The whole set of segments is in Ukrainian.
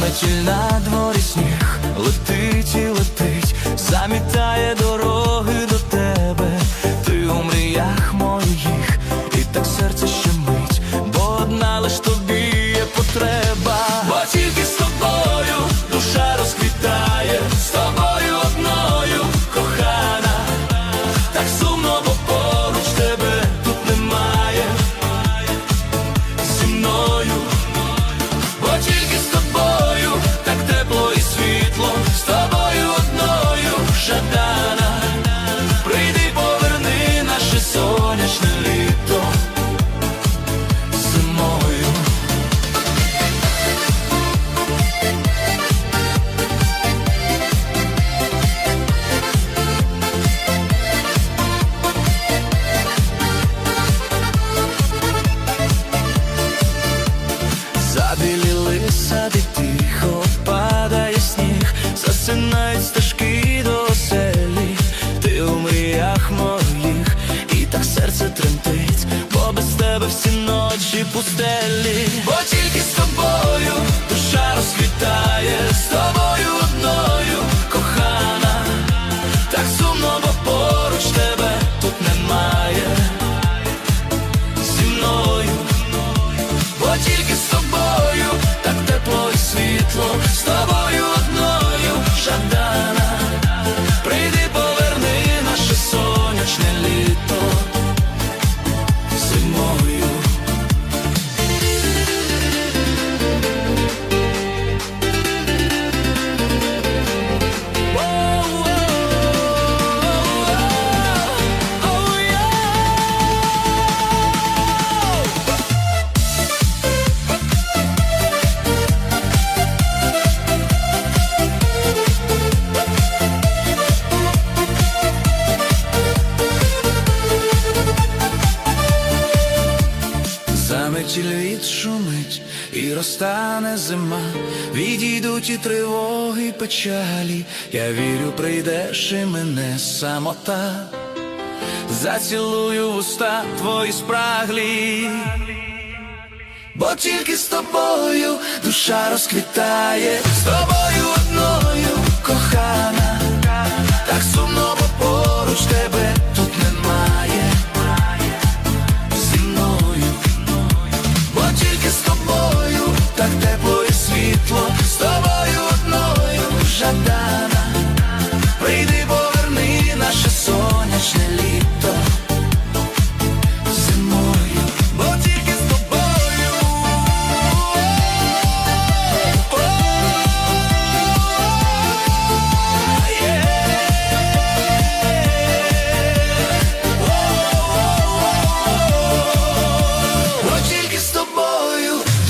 Метіль на дворі сніг летить і летить, замітає дорогу. Você Метіль відшумить і розтане зима, відійдуть і тривоги, і печалі, я вірю, прийдеш і мене самота, зацілую в уста твої спраглі, бо тільки з тобою душа розквітає.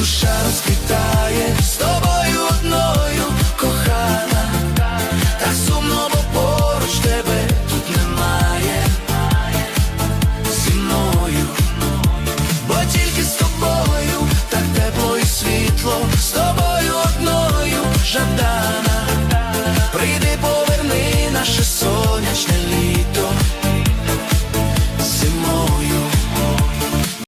душа розквітає.